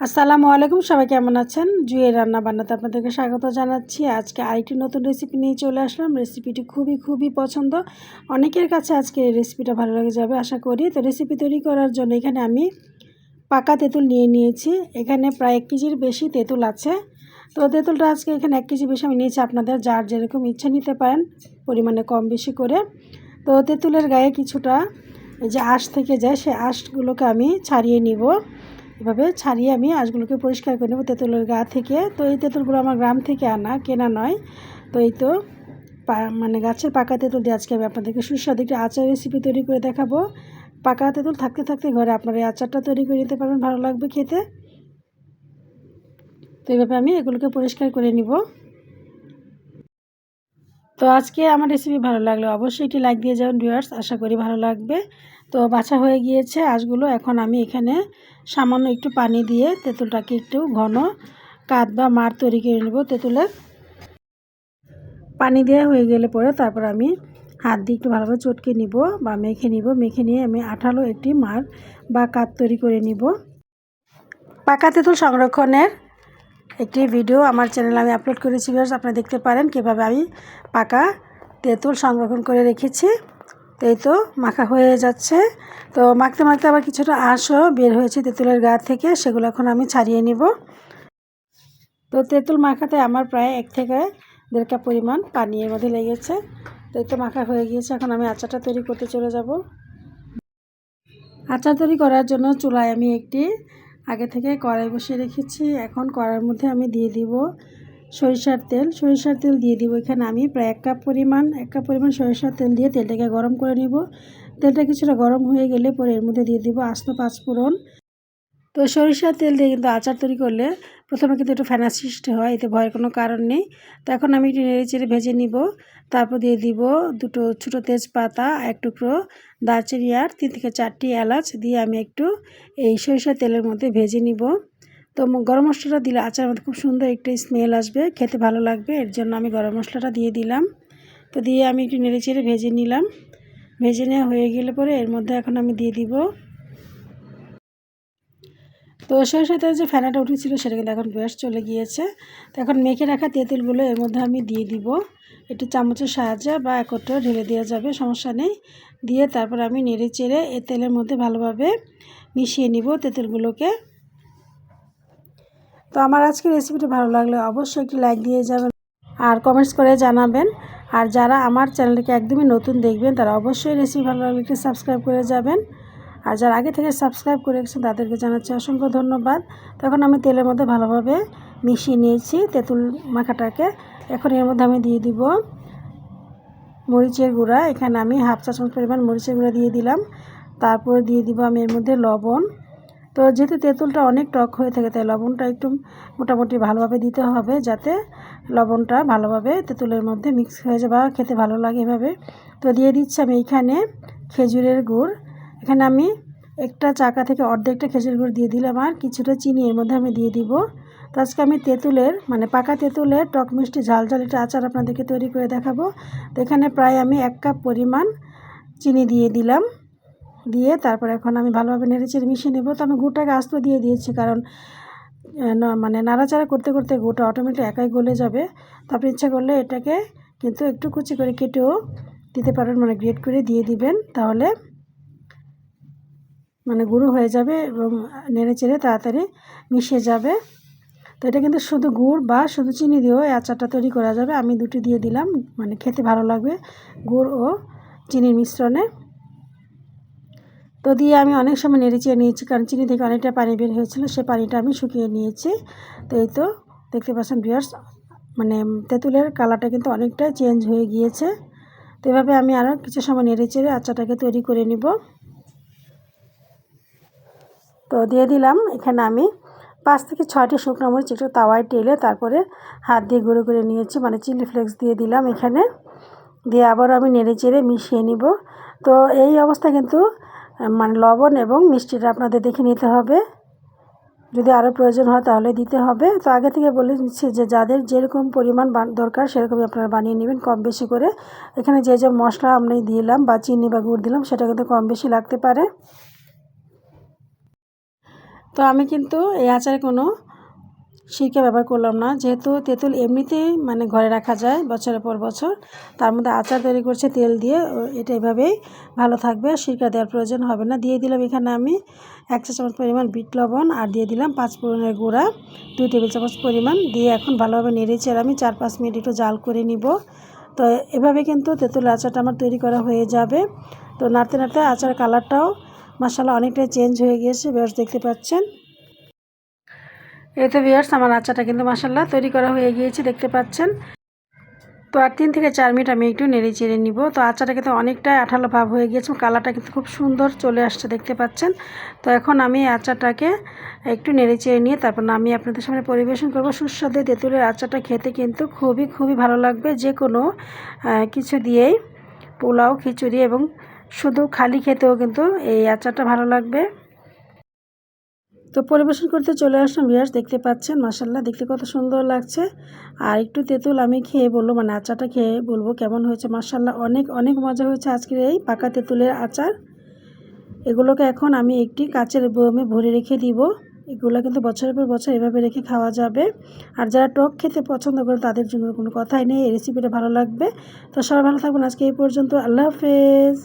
আসসালামু আলাইকুম, সবাই কেমন আছেন? জুয়ের রান্না বান্নাতে আপনাদেরকে স্বাগত জানাচ্ছি। আজকে আরেকটি নতুন রেসিপি নিয়ে চলে আসলাম। রেসিপিটি খুবই খুবই পছন্দ। অনেকের কাছে আজকে এই রেসিপিটা ভালো লেগে যাবে, আশা করি। তো রেসিপি তৈরি করার জন্য এখানে আমি পাকা তেঁতুল নিয়ে নিয়েছি। এখানে প্রায় এক কেজির বেশি তেঁতুল আছে। তো তেঁতুলটা আজকে এখানে এক কেজি বেশি আমি নিয়েছি। আপনাদের যার যেরকম ইচ্ছা নিতে পারেন, পরিমাণে কম বেশি করে। তো তেঁতুলের গায়ে কিছুটা যে আঁশ থেকে যায়, সে আঁশগুলোকে আমি ছাড়িয়ে নিব। এভাবে ছাড়িয়ে আমি আঁশগুলোকে পরিষ্কার করে নেব। তেঁতুলের গা থেকে। তো এই তেঁতুলগুলো আমার গ্রাম থেকে আনা, কেনা নয়। তো এই তো মানে গাছের পাকা তেঁতুল দিয়ে আজকে আমি আপনাদেরকে সুস্বাদু একটি আচার রেসিপি তৈরি করে দেখাবো। পাকা তেঁতুল থাকতে থাকতে ঘরে আপনারা এই আচারটা তৈরি করে নিতে পারবেন, ভালো লাগবে খেতে। তো এইভাবে আমি এগুলোকে পরিষ্কার করে নিব। তো আজকে আমার রেসিপি ভালো লাগলে। অবশ্যই একটি লাইক দিয়ে যাবেন ভিউয়ার্স আশা করি ভালো লাগবে। তো বাছা হয়ে গিয়েছে আঁশগুলো। এখন আমি এখানে সামান্য একটু পানি দিয়ে তেঁতুলটাকে একটু ঘন কাত বা মার তৈরি করে নেব তেঁতুলের পানি দেওয়া হয়ে গেলে পরে তারপর আমি হাত দিয়ে একটু ভালোভাবে চটকে নিব বা মেখে নিব। মেখে নিয়ে আমি আঠালো একটি মার বা কাত তৈরি করে নিব। পাকা তেঁতুল সংরক্ষণের একটি ভিডিও আমার চ্যানেলে আমি আপলোড করেছি আপনারা দেখতে পারেন কীভাবে আমি পাকা তেঁতুল সংরক্ষণ করে রেখেছি। তো এই তো মাখা হয়ে যাচ্ছে। তো মাখতে মাখতে আবার কিছুটা আঁশও বের হয়েছে তেঁতুলের গা থেকে, সেগুলো এখন আমি ছাড়িয়ে নিব। তো তেঁতুল মাখাতে আমার প্রায় এক থেকে দেড় কাপ পরিমাণ পানি এর মধ্যে লেগেছে। তো এই তো মাখা হয়ে গিয়েছে, এখন আমি আচারটা তৈরি করতে চলে যাব। আচার তৈরি করার জন্য চুলায় আমি একটি আগে থেকে কড়াই বসিয়ে রেখেছি। এখন কড়ার মধ্যে আমি দিয়ে দিব সরিষার তেল। সরিষার তেল দিয়ে দিব এখানে আমি প্রায় এক কাপ পরিমাণ, এক কাপ পরিমাণ সরিষার তেল দিয়ে তেলটাকে গরম করে নিব। তেলটা কিছুটা গরম হয়ে গেলে পরে এর মধ্যে দিয়ে দিব আস্ত পাঁচফোড়ন। তো সরিষার তেল দিয়ে কিন্তু আচার তৈরি করলে প্রথমে কিন্তু একটু ফেনা সৃষ্টি হয়, এতে ভয়ের কোনো কারণ নেই। তো এখন আমি একটু নেড়ে চেড়ে ভেজে নিব। তারপর দিয়ে দিব দুটো ছোটো তেজপাতা, এক টুকরো দারচিনি আর তিন থেকে চারটি এলাচ দিয়ে আমি একটু এই সরিষার তেলের মধ্যে ভেজে নিব। তো গরম মশলাটা দিলে আচার মধ্যে খুব সুন্দর একটা স্মেল আসবে, খেতে ভালো লাগবে, এর জন্য আমি গরম মশলাটা দিয়ে দিলাম। তো দিয়ে আমি একটু নেড়ে চেড়ে ভেজে নিলাম। ভেজে নেওয়া হয়ে গেলে পরে এর মধ্যে এখন আমি দিয়ে দিব তো সাথে যে ফেনাটা উঠেছিল সেটা কিন্তু এখন বেশ চলে গিয়েছে। তো এখন মেখে রাখা তেঁতুলগুলো এর মধ্যে আমি দিয়ে দিব। একটু চামচের সাহায্যে বা একত্র ঢেলে দেওয়া যাবে, সমস্যা নেই। দিয়ে তারপর আমি নেড়ে চেড়ে এ তেলের মধ্যে ভালোভাবে মিশিয়ে নিব তেঁতুলগুলোকে। তো আমার আজকের রেসিপিটা ভালো লাগলে অবশ্যই একটি লাইক দিয়ে যাবেন আর কমেন্টস করে জানাবেন। আর যারা আমার চ্যানেলকে একদমই নতুন দেখবেন, তারা অবশ্যই রেসিপি ভালো লাগলে একটু সাবস্ক্রাইব করে যাবেন। আর যারা আগে থেকে সাবস্ক্রাইব করে রেখেছেন, তাদেরকে জানাচ্ছি অসংখ্য ধন্যবাদ। তখন আমি তেলের মধ্যে ভালোভাবে মিশিয়ে নিয়েছি তেঁতুল মাখাটাকে। এখন এর মধ্যে আমি দিয়ে দিব মরিচের গুঁড়া। এখানে আমি হাফ চা চামচ পরিমাণ মরিচের গুঁড়া দিয়ে দিলাম। তারপরে দিয়ে দিব আমি এর মধ্যে লবণ। তো যেহেতু তেঁতুলটা অনেক টক হয়ে থাকে, তাই লবণটা একটু মোটামুটি ভালোভাবে দিতে হবে যাতে লবণটা ভালোভাবে তেঁতুলের মধ্যে মিক্স হয়ে যায় বা খেতে ভালো লাগে এভাবে। তো দিয়ে দিচ্ছি আমি এইখানে খেজুরের গুড়। এখানে আমি একটা চাকা থেকে অর্ধেকটা খেজুর গুড় দিয়ে দিলাম আর কিছুটা চিনি এর মধ্যে আমি দিয়ে দিব। তো আজকে আমি তেঁতুলের মানে পাকা তেঁতুলের টক মিষ্টি ঝাল ঝাল এটা আচার আপনাদেরকে তৈরি করে দেখাবো। তো এখানে প্রায় আমি এক কাপ পরিমাণ চিনি দিয়ে দিলাম। দিয়ে তারপর এখন আমি ভালোভাবে নেড়েচেড়ে মিশিয়ে নেব। তো আমি গুড়টাকে আস্ত দিয়ে দিয়েছি কারণ মানে নাড়াচাড়া করতে করতে গুড়টা অটোমেটিক একাই গলে যাবে। তো আপনি ইচ্ছা করলে এটাকে কিন্তু একটু কুচি করে কেটেও দিতে পারেন মানে গ্রেট করে দিয়ে দিবেন। তাহলে মানে গুঁড়ো হয়ে যাবে এবং নেড়ে চেড়ে তাড়াতাড়ি মিশে যাবে। তো এটা কিন্তু শুধু গুড় বা শুধু চিনি দিয়েও এই আচারটা তৈরি করা যাবে। আমি দুটি দিয়ে দিলাম মানে খেতে ভালো লাগবে গুড় ও চিনির মিশ্রণে। তো দিয়ে আমি অনেক সময় নেড়ে চেয়ে নিয়েছি, কারণ চিনি থেকে অনেকটা পানি বের হয়েছিল, সে পানিটা আমি শুকিয়ে নিয়েছি। তো এই তো দেখতে পাচ্ছেন বিয়ার্স মানে তেঁতুলের কালারটা কিন্তু অনেকটাই চেঞ্জ হয়ে গিয়েছে। তো এভাবে আমি আরও কিছু সময় নেড়ে চেড়ে আচারটাকে তৈরি করে নিব। তো দিয়ে দিলাম। এখানে আমি পাঁচ থেকে ছয়টি শুকনো মরিচ, একটু তাওয়ায় টেলে তারপরে হাত দিয়ে গুঁড়ো করে নিয়েছি মানে চিলি ফ্লেক্স দিয়ে দিলাম এখানে। দিয়ে আবার আমি নেড়ে চেড়ে মিশিয়ে নিব। তো এই অবস্থা কিন্তু মানে লবণ এবং মিষ্টিটা আপনাদের দেখে নিতে হবে। যদি আরও প্রয়োজন হয় তাহলে দিতে হবে। তো আগে থেকে বলে দিচ্ছি যে যাদের যেরকম পরিমাণ দরকার সেরকমই আপনারা বানিয়ে নেবেন কম বেশি করে। এখানে যে যে মশলা আমি দিলাম বা চিনি বা গুড় দিলাম সেটা কিন্তু কম বেশি লাগতে পারে। তো আমি কিন্তু এই আচারে কোনো সিরকা ব্যবহার করলাম না। যেহেতু তেঁতুল এমনিতেই মানে ঘরে রাখা যায় বছরের পর বছর, তার মধ্যে আচার তৈরি করছে তেল দিয়ে এটা এভাবেই ভালো থাকবে আর সিরকা দেওয়ার প্রয়োজন হবে না। দিয়ে দিলাম এখানে আমি এক চা চামচ পরিমাণ বিট লবণ আর দিয়ে দিলাম পাঁচ ফোড়নের গুঁড়া, দুই টেবিল চামচ পরিমাণ। দিয়ে এখন ভালোভাবে নেড়েছে আমি চার পাঁচ মিনিট একটু জাল করে নিব। তো এভাবে কিন্তু তেঁতুল আচারটা আমার তৈরি করা হয়ে যাবে। তো নাড়তে নাড়তে আচার কালারটাও মশালা অনেকটাই চেঞ্জ হয়ে গিয়েছে বেশ দেখতে পাচ্ছেন। এই তো আমার আচারটা কিন্তু মশাল্লা তৈরি করা হয়ে গিয়েছে, দেখতে পাচ্ছেন। তো আর তিন থেকে চার মিনিট আমি একটু নেড়ে চেড়ে নিব। তো আচারটা কিন্তু অনেকটাই আঠালো ভাব হয়ে গিয়েছে, কালারটা কিন্তু খুব সুন্দর চলে আসছে, দেখতে পাচ্ছেন। তো এখন আমি আচারটাকে একটু নেড়ে চেড়ে নিয়ে, তারপর আমি আপনাদের সামনে পরিবেশন করব। সুস্বাদু তেঁতুলের আচারটা খেতে কিন্তু খুবই খুবই ভালো লাগবে। যে কোনো কিছু দিয়েই পোলাও, খিচুড়ি এবং শুধু খালি খেতেও কিন্তু এই আচারটা ভালো লাগবে। তো পরিবেশন করতে চলে আসলাম বিয়াস, দেখতে পাচ্ছেন মাসাল্লাহ দেখতে কত সুন্দর লাগছে। আর একটু তেঁতুল আমি খেয়ে বলব মানে আচারটা খেয়ে বলব কেমন হয়েছে মাসাল্লাহ অনেক অনেক মজা হয়েছে আজকের এই পাকা তেঁতুলের আচার। এগুলোকে এখন আমি একটি কাচের বয়মে ভরে রেখে দিব। এগুলো কিন্তু বছরের পর বছর এভাবে রেখে খাওয়া যাবে। আর যারা টক খেতে পছন্দ করে তাদের জন্য কোনো কথাই নেই, এই রেসিপিটা ভালো লাগবে। তো সবাই ভালো থাকবেন, আজকে এই পর্যন্ত, আল্লাহ হাফেজ।